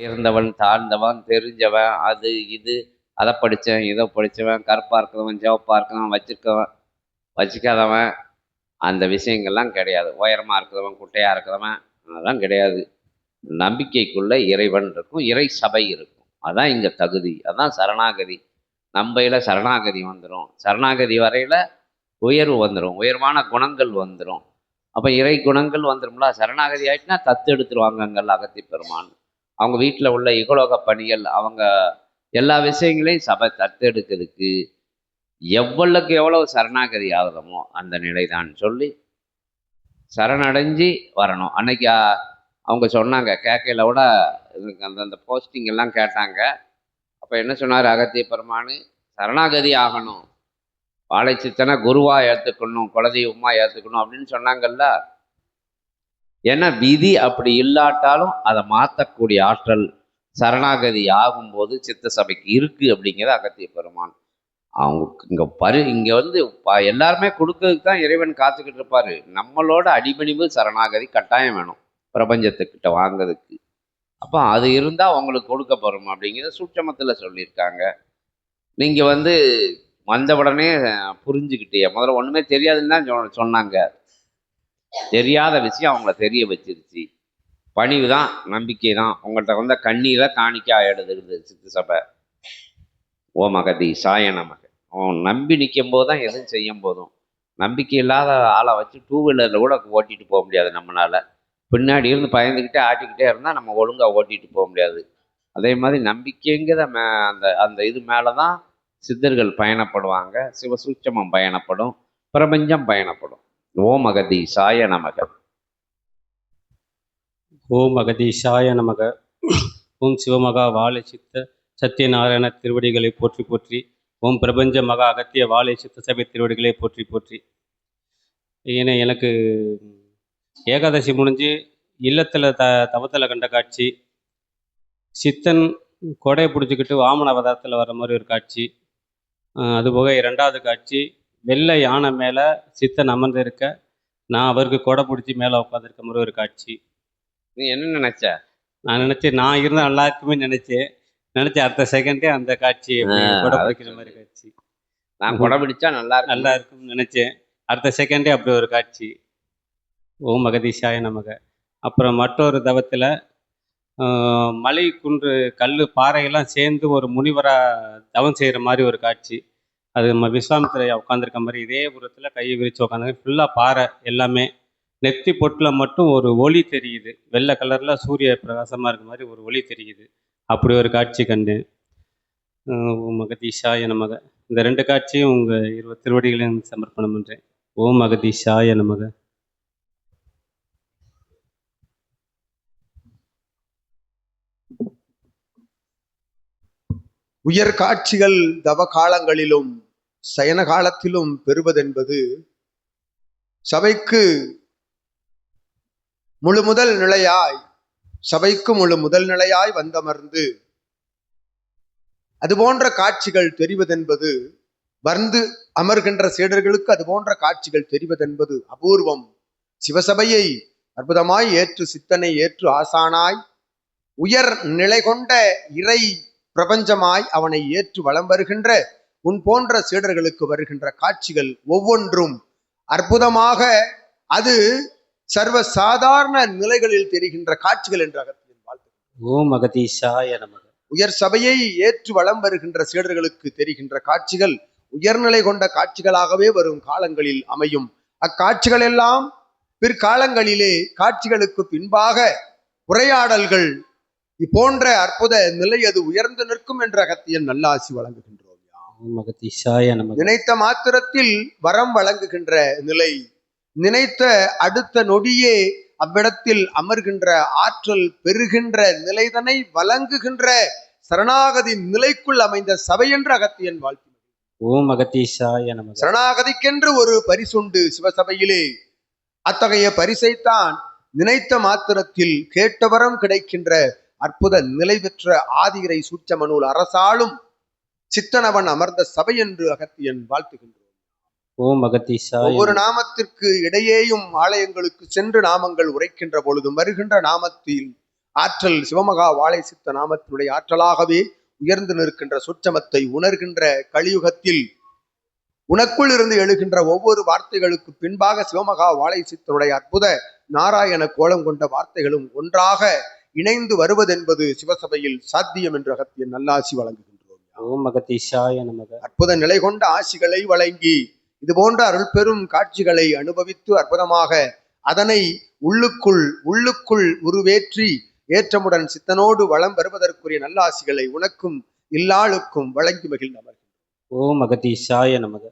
இருந்தவன் தாழ்ந்தவன் தெரிஞ்சவன் அது இது அதை படித்தவன் இதை படித்தவன் கருப்பாக இருக்கிறவன் சிவப்பாக இருக்கிறவன் வச்சிருக்கவன் வச்சிக்காதவன். அந்த விஷயங்கள்லாம் கிடையாது. உயரமாக இருக்கிறவன் குட்டையாக இருக்கிறவன் அதெல்லாம் கிடையாது. நம்பிக்கைக்குள்ளே இறைவன் இருக்கும் இறை சபை இருக்கும். அதான் இங்கே தகுதி. அதான் சரணாகதி. நம்பையில் சரணாகதி வந்துடும் சரணாகதி வரையில் உயர்வு வந்துடும் உயர்வான குணங்கள் வந்துடும் அப்போ இறை குணங்கள் வந்துடும்ல சரணாகதி ஆயிட்டுனா தத்து எடுத்துருவாங்கங்கள் அகத்தி பெருமான் அவங்க வீட்டில் உள்ள இகலோக பணிகள் அவங்க எல்லா விஷயங்களையும் சபை தத்தெடுக்கிறதுக்கு எவ்வளவுக்கு எவ்வளவு சரணாகதி ஆகுதமோ அந்த நிலை தான் சொல்லி சரணடைஞ்சு வரணும். அன்னைக்கு அவங்க சொன்னாங்க கேட்கையில கூட அந்தந்த அந்த அந்த போஸ்டிங் எல்லாம் கேட்டாங்க. அப்போ என்ன சொன்னார் அகத்திய பெருமானு சரணாகதி ஆகணும். வாழைச்சித்தனை குருவாக ஏற்றுக்கணும் குலதெய்வமாக ஏற்றுக்கணும் அப்படின்னு சொன்னாங்கல்ல. ஏன்னா விதி அப்படி இல்லாட்டாலும் அதை மாற்றக்கூடிய ஆற்றல் சரணாகதி ஆகும்போது சித்த சபைக்கு இருக்குது அப்படிங்கிறது அகத்திய பெருமான் அவங்க இங்கே பரு இங்கே வந்து ப- எல்லாருமே கொடுக்கறதுக்கு தான் இறைவன் காத்துக்கிட்டு இருப்பாரு. நம்மளோட அடிபணிவு சரணாகதி கட்டாயம் வேணும் பிரபஞ்சத்துக்கிட்ட வாங்குறதுக்கு. அப்போ அது இருந்தால் அவங்களுக்கு கொடுக்கப்படும் அப்படிங்கிறத சூட்சமத்துல சொல்லியிருக்காங்க. நீங்கள் வந்து வந்த உடனே புரிஞ்சுக்கிட்டே முதல்ல ஒன்றுமே தெரியாதுன்னு தான் சொ- சொன்னாங்க. தெரியாத விஷயம் அவங்கள தெரிய வச்சிருச்சு. பணிவு தான் நம்பிக்கை தான் உங்கள்கிட்ட வந்த கண்ணீரை காணிக்க எடுத்துக்கிது சித்து சபை. ஓ மகதி சாய நமக. அவன் நம்பி நிற்கும் போது தான் எதுவும் செய்யும் போதும். நம்பிக்கை இல்லாத ஆளை வச்சு டூ வீலரில் கூட ஓட்டிட்டு போக முடியாது நம்மளால். பின்னாடி இருந்து பயந்துக்கிட்டே ஆட்டிக்கிட்டே இருந்தால் நம்ம ஒழுங்காக ஓட்டிட்டு போக முடியாது. அதே மாதிரி நம்பிக்கைங்கிற மே அந்த அந்த இது மேலே தான் சித்தர்கள் பயணப்படுவாங்க. சிவசூட்சமம் பயணப்படும். பிரபஞ்சம் பயணப்படும். ஓ மகதி சாய நமக ஓம் அகதீசாய நமக ஓம் சிவமகா வாழை சித்த சத்யநாராயண திருவடிகளை போற்றி போற்றி। ஓம் பிரபஞ்ச மகா அகத்திய வாழை சித்த சபை திருவடிகளை போற்றி போற்றி। ஏன்னா எனக்கு ஏகாதசி முடிஞ்சு இல்லத்தில் த தவத்தில் கண்ட காட்சி சித்தன் கொடையை பிடிச்சிக்கிட்டு வாமன அவதாரத்தில் வர மாதிரி ஒரு காட்சி அதுபோக இரண்டாவது காட்சி வெள்ளை யானை மேலே சித்தன் அமர்ந்திருக்க நான் அவருக்கு கொடை பிடிச்சி மேலே உட்காந்துருக்க மாதிரி ஒரு காட்சி. நீ என்ன நினைச்ச? நான் நினைச்சேன் நான் இருந்தால் நல்லா இருக்குமே நினைச்சேன் நினைச்சேன் அடுத்த செகண்டே அந்த காட்சி கொடை பிடிக்கிற மாதிரி காட்சி. நான் கொடை பிடிச்சா நல்லா நல்லா இருக்கும்னு நினைச்சேன் அடுத்த செகண்டே அப்படி ஒரு காட்சி. ஓம் மகதீஷாய நமக. அப்புறம் மற்றொரு தவத்தில் மலை குன்று கல் பாறையெல்லாம் சேர்ந்து ஒரு முனிவராக தவம் செய்கிற மாதிரி ஒரு காட்சி. அது நம்ம விஸ்வாமித்திரையா உட்காந்துருக்க மாதிரி இதே புறத்தில் கையை விரித்து உட்காந்து ஃபுல்லாக பாறை எல்லாமே நெத்தி பொட்டில் மட்டும் ஒரு ஒளி தெரியுது. வெள்ளை கலரில் சூரிய பிரகாசமாக இருக்க மாதிரி ஒரு ஒளி தெரியுது. அப்படி ஒரு காட்சி கண்டு. ஓம் மகதீஷாய நமக. இந்த ரெண்டு காட்சியும் உங்கள் இருபது திருவடிகளையும் சமர்ப்பணம் பண்ணுறேன் ஓம் மகதீஷாய நமக. உயர் காட்சிகள் தவ காலங்களிலும் சயன காலத்திலும் பெறுவதென்பது சபைக்கு முழு முதல் நிலையாய் சபைக்கு முழு முதல் நிலையாய் வந்தமர்ந்து அது போன்ற காட்சிகள் தெரிவதென்பது வந்து அமர்கின்ற சீடர்களுக்கு அது போன்ற காட்சிகள் தெரிவதென்பது அபூர்வம். சிவசபையை அற்புதமாய் ஏற்று சித்தனை ஏற்று ஆசானாய் உயர் நிலை கொண்ட இறை பிரபஞ்சமாய் அவனை ஏற்று வலம் வருகின்ற உன் போன்ற சீடர்களுக்கு வருகின்ற காட்சிகள் ஒவ்வொன்றும் அற்புதமாக அது சர்வ சாதாரண நிலைகளில் தெரிகின்ற காட்சிகள் என்ற வாழ்த்து ஓம் நமக. உயர் சபையை ஏற்று வலம் வருகின்ற சீடர்களுக்கு தெரிகின்ற காட்சிகள் உயர்நிலை கொண்ட காட்சிகளாகவே வரும் காலங்களில் அமையும். அக்காட்சிகள் எல்லாம் பிற்காலங்களிலே காட்சிகளுக்கு பின்பாக உரையாடல்கள் இப்போன்ற அற்புத நிலை அது உயர்ந்து நிற்கும் என்ற அகத்தியன் நல்லாசி நமக நினைத்த மாத்திரத்தில் வரம் வழங்குகின்ற நிலை நினைத்த அடுத்த நொடியே அவ்விடத்தில் அமர்கின்ற ஆற்றல் பெறுகின்ற நிலைதனை வழங்குகின்ற சரணாகதி நிலைக்குள் அமைந்த சபை என்ற அகத்தியன் வாழ்த்து. ஓம் மகதீஷாய நமக. சரணாகதிக்கென்று ஒரு பரிசுண்டு சிவசபையிலே. அத்தகைய பரிசைத்தான் நினைத்த மாத்திரத்தில் கேட்டவரம் கிடைக்கின்ற அற்புத நிலை பெற்ற ஆதிரை சூட்சமனூல் அரசாளும் சித்தனவன் அமர்ந்த சபை என்று அகத்தியன் வாழ்த்துகின்றோம் ஓம் ஒவ்வொரு. நாமத்திற்கு இடையேயும் ஆலயங்களுக்கு சென்று நாமங்கள் உரைக்கின்ற பொழுதும் வருகின்ற நாமத்தில் ஆற்றல் சிவமகா வாழை சித்த நாமத்தினுடைய ஆற்றலாகவே உயர்ந்து நிற்கின்ற சுற்றமத்தை உணர்கின்ற கலியுகத்தில் உனக்குள் இருந்து எழுகின்ற ஒவ்வொரு வார்த்தைகளுக்கு பின்பாக சிவமகா வாழை சித்தனுடைய அற்புத நாராயண கோலம் கொண்ட வார்த்தைகளும் ஒன்றாக இணைந்து வருவதென்பது சிவசபையில் சாத்தியம் என்று அகத்திய நல்லாசி நமக அற்புத நிலை கொண்ட ஆசிகளை வழங்கி இது போன்ற அருள் பெரும் காட்சிகளை அனுபவித்து அற்புதமாக அதனை உள்ளுக்குள் உள்ளுக்குள் உருவேற்றி ஏற்றமுடன் சித்தனோடு வளம் வருவதற்குரிய நல்லாசிகளை உனக்கும் இல்லாளுக்கும் வழங்கி மகிழ்ந்தவர் ஓம் மகதீஷாய நமக.